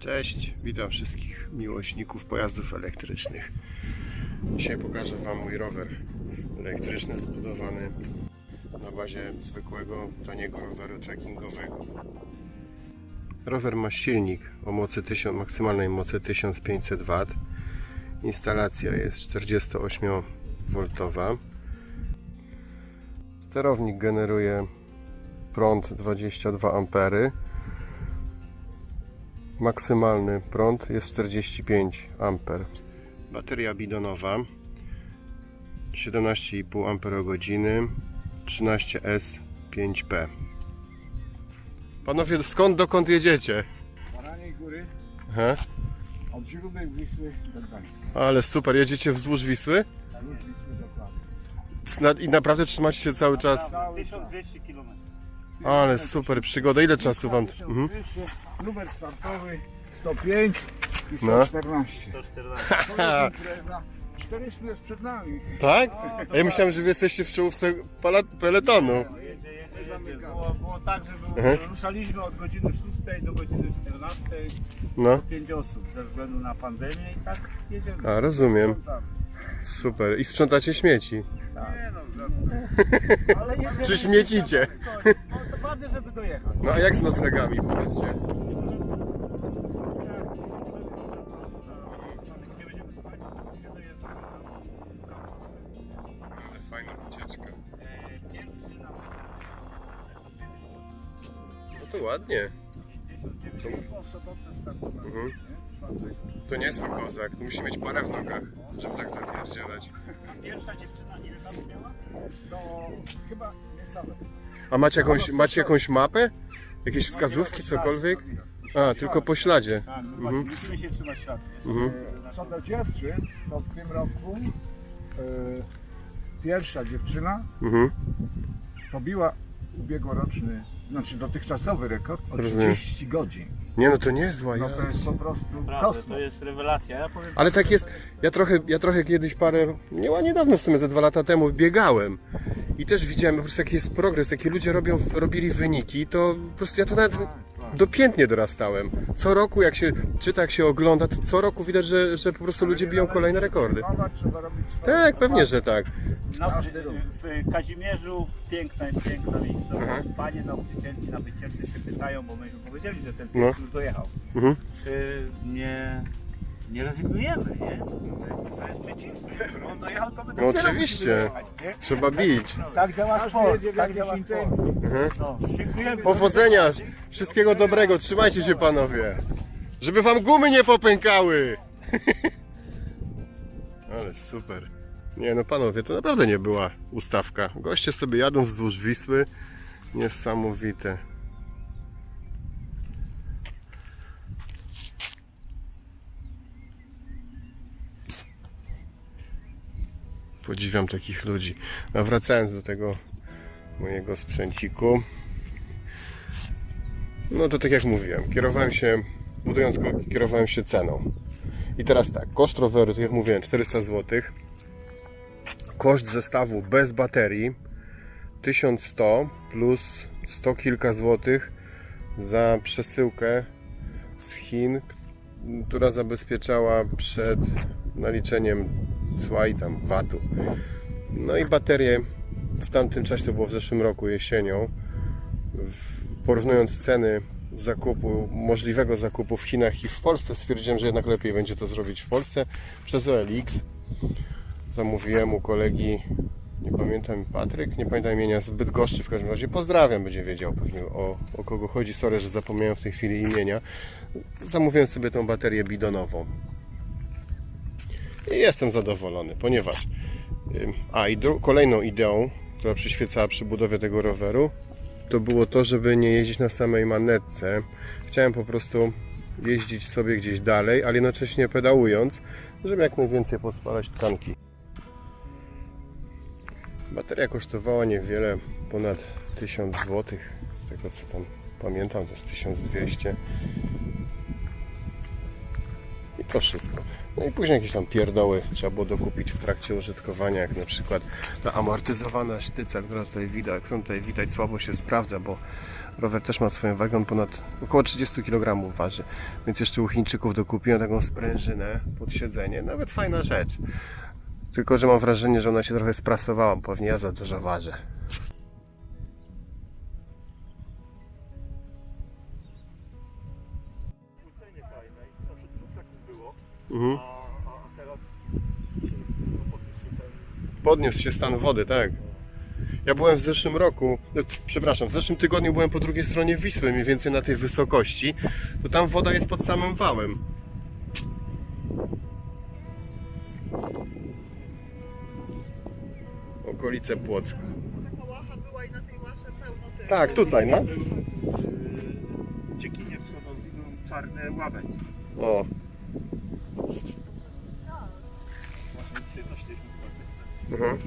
Cześć, witam wszystkich miłośników pojazdów elektrycznych. Dzisiaj pokażę Wam mój rower elektryczny zbudowany na bazie zwykłego, taniego roweru trekkingowego. Rower ma silnik o mocy 1000, maksymalnej mocy 1500 W. Instalacja jest 48V. Sterownik generuje prąd 22 A. Maksymalny prąd jest 45 A. Bateria bidonowa 17,5 Ah 13S 5P. Panowie, skąd dokąd jedziecie? Baraniej Góry Aha. od źródeł Wisły do Gdańska. Ale super, jedziecie wzdłuż Wisły? Już Wisły dokładnie. Na- I naprawdę trzymacie się cały czas? Cały 1200 km. Ale super przygoda. Ile czasu wam... Mhm. 1200, Numer startowy 105 i No. 114. 114. To jest impreza. 400 jest przed nami. Tak? A ja myślałem, że wy jesteście w czołówce peletonu. Było, było tak, że było, Mhm. ruszaliśmy od godziny 6 do godziny 14. No, 5 osób ze względu na pandemię i tak jedziemy. a rozumiem. Sprzątamy. Super. I sprzątacie śmieci. Nie no. Ale. Czy śmiecicie? No a jak z noclegami, powiedzcie? Nie nie. Ale fajna No to ładnie. Mhm. nie? To nie jest kozak. Musi mieć parę w nogach, żeby tak zapierdzielać. Pierwsza dziewczyna ile tam miała? No, chyba niecałe. A macie jakąś, macie jakąś mapę? Jakieś wskazówki, cokolwiek? A, tylko po śladzie. Tak, Mhm. Musimy się trzymać śladu. nie? Mhm. Co do dziewczyn, to w tym roku e, pierwsza dziewczyna Mhm. pobiła ubiegłoroczny, znaczy dotychczasowy rekord o Rozumiem. 30 godzin. Nie no, to nie zła No to jest po prostu Naprawdę, kosmos. to jest rewelacja. Ja powiem, Ale tak jest, ja trochę, ja trochę kiedyś parę, nie niedawno w sumie, ze dwa lata temu biegałem i też widziałem po prostu jaki jest progres, jakie ludzie robią, robili wyniki, to po prostu ja to nawet dopiętnie dorastałem. Co roku jak się czyta, jak się ogląda, to co roku widać, że, że po prostu ludzie biją kolejne rekordy. Trzeba robić swoje Tak, pewnie, zapasy. że tak. No, w Kazimierzu piękna, piękna miejscowość. Aha. Panie nauczycielki na wycieczce się pytają, bo myśmy powiedzieli, że ten No. pies już dojechał. Mhm. Czy nie, nie rezygnujemy, nie? To jest przeciwne. On dojechał, to my No dopiero oczywiście. dojechać, nie? Trzeba bić. Tak działa sport, tak działa sport. Mhm. No, dziękujemy. Powodzenia, wszystkiego dobrego, trzymajcie się panowie. Żeby wam gumy nie popękały. Ale super. Nie no panowie, to naprawdę nie była ustawka. Goście sobie jadą wzdłuż Wisły. Niesamowite. Podziwiam takich ludzi. A wracając do tego mojego sprzęciku. No to tak jak mówiłem, kierowałem się, budując go, kierowałem się ceną. I teraz tak, koszt roweru, tak jak mówiłem, 400 zł. Koszt zestawu bez baterii 1100 plus 100 kilka złotych za przesyłkę z Chin, która zabezpieczała przed naliczeniem cła i tam VAT-u. No i baterie w tamtym czasie, to było w zeszłym roku jesienią, porównując ceny zakupu, możliwego zakupu w Chinach i w Polsce, stwierdziłem, że jednak lepiej będzie to zrobić w Polsce przez OLX. Zamówiłem u kolegi, nie pamiętam, Patryk, nie pamiętam imienia, z Bydgoszczy w każdym razie. Pozdrawiam, będzie wiedział pewnie o, o kogo chodzi. Sorry, że zapomniałem w tej chwili imienia. Zamówiłem sobie tą baterię bidonową. I jestem zadowolony, ponieważ a i kolejną ideą, która przyświecała przy budowie tego roweru, to było to, żeby nie jeździć na samej manetce. Chciałem po prostu jeździć sobie gdzieś dalej, ale jednocześnie pedałując, żeby jak najwięcej pospalać tkanki. Bateria kosztowała niewiele, ponad 1000 zł. Z tego co tam pamiętam, to jest 1200. I to wszystko. No i później jakieś tam pierdoły trzeba było dokupić w trakcie użytkowania, jak na przykład ta amortyzowana sztyca, która tutaj widać, którą tutaj widać słabo się sprawdza, bo Rower też ma swoją wagę, on ponad około 30 kg waży. Więc jeszcze u Chińczyków dokupiłem taką sprężynę pod siedzenie. Nawet fajna rzecz. Tylko, że mam wrażenie, że ona się trochę sprasowała, pewnie ja za dużo ważę. Mhm. Podniósł się stan wody, tak. Ja byłem w zeszłym roku, no, przepraszam, w zeszłym tygodniu byłem po drugiej stronie Wisły, mniej więcej na tej wysokości. To tam woda jest pod samym wałem. Okolice Płocka. Taka łacha była i na tej łasze pełno tych. Tak, tutaj, no. był dziekinie wschodowiny, czarny łabędź. O, Właśnie dzisiaj też chcieliśmy zobaczyć. mhm.